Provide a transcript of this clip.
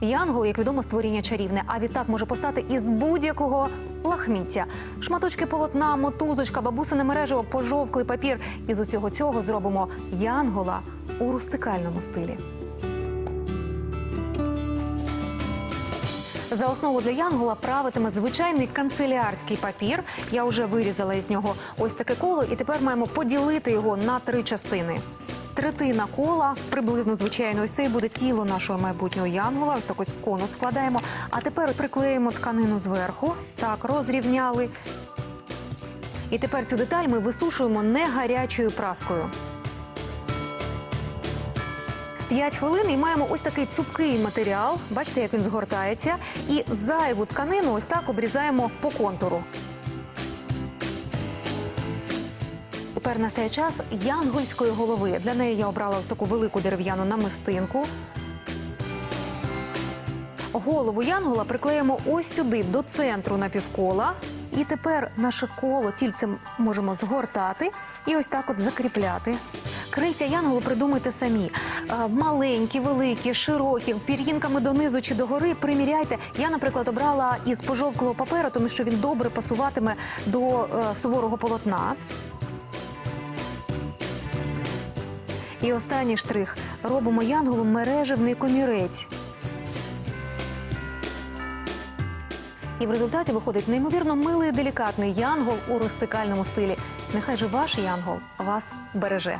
Янгол, як відомо, створіння чарівне, а відтак може постати із будь-якого лахміття. Шматочки полотна, мотузочка, бабусине мережево, пожовклий папір. І з усього цього зробимо янгола у рустикальному стилі. За основу для янгола правитиме звичайний канцелярський папір. Я вже вирізала із нього ось таке коло, і тепер маємо поділити його на три частини. Третина кола, приблизно звичайно, ось це буде тіло нашого майбутнього янгола. Ось так ось в конус складаємо. А тепер приклеїмо тканину зверху. Так, розрівняли. І тепер цю деталь ми висушуємо не гарячою праскою. 5 хвилин і маємо ось такий цупкий матеріал. Бачите, як він згортається. І зайву тканину ось так обрізаємо по контуру. Тепер настає час янгольської голови. Для неї я обрала ось таку велику дерев'яну намистинку. Голову янгола приклеїмо ось сюди, до центру напівкола. І тепер наше коло тільцем можемо згортати і ось так от закріпляти. Крильця янголу придумайте самі. Е, Маленькі, великі, широкі, пір'їнками донизу чи догори. Приміряйте. Я, наприклад, обрала із пожовклого паперу, тому що він добре пасуватиме до е, суворого полотна. І останній штрих. Робимо янголу мережевний комірець. І в результаті виходить неймовірно милий і делікатний янгол у рустикальному стилі. Нехай же ваш янгол вас береже.